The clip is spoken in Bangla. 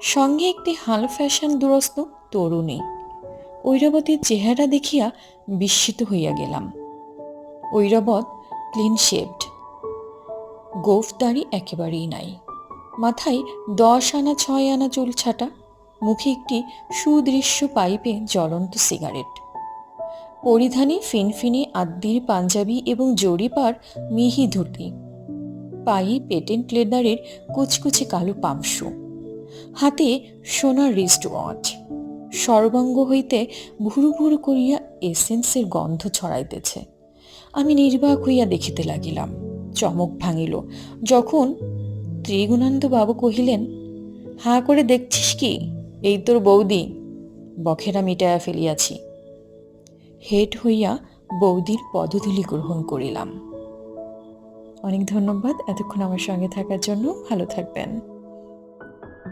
সঙ্গে একটি হাল ফ্যাশন দুরস্ত তরুণী। ঐরাবতীর চেহারা দেখিয়া বিস্মিত হইয়া গেলাম। ঐরাবত ক্লিন শেভড গোফদারি একেবারেই নাই। মাথায় দশ আনা ছয় আনা চুল ছাটা, মুখে একটি সুদৃশ্য পাইপে জ্বলন্ত সিগারেট। পরিধানে ফিনফিনে আদ্যির পাঞ্জাবি এবং জরিপার মিহি ধুতি। পায়ে পেটেন্ট লেদারের কুচকুচে কালো পামশু হাতে সোনার রিস্ট ওয়াচ সর্বাঙ্গ হইতে ভুরু ভুরু করিয়া এসেন্সের গন্ধ ছড়াইতেছে। আমি নির্বাক হইয়া দেখিতে লাগিলাম। চমক ভাঙিল। যখন ত্রিগুণানন্দ বাবু কহিলেন, হাঁ করে দেখছিস কি? এই তোর বৌদি। বখেরা মিটায়া ফেলিয়াছি। হেড হইয়া বৌদির পদধূলি গ্রহণ করিলাম। অনেক ধন্যবাদ এতক্ষণ আমার সঙ্গে থাকার জন্য। ভালো থাকবেন।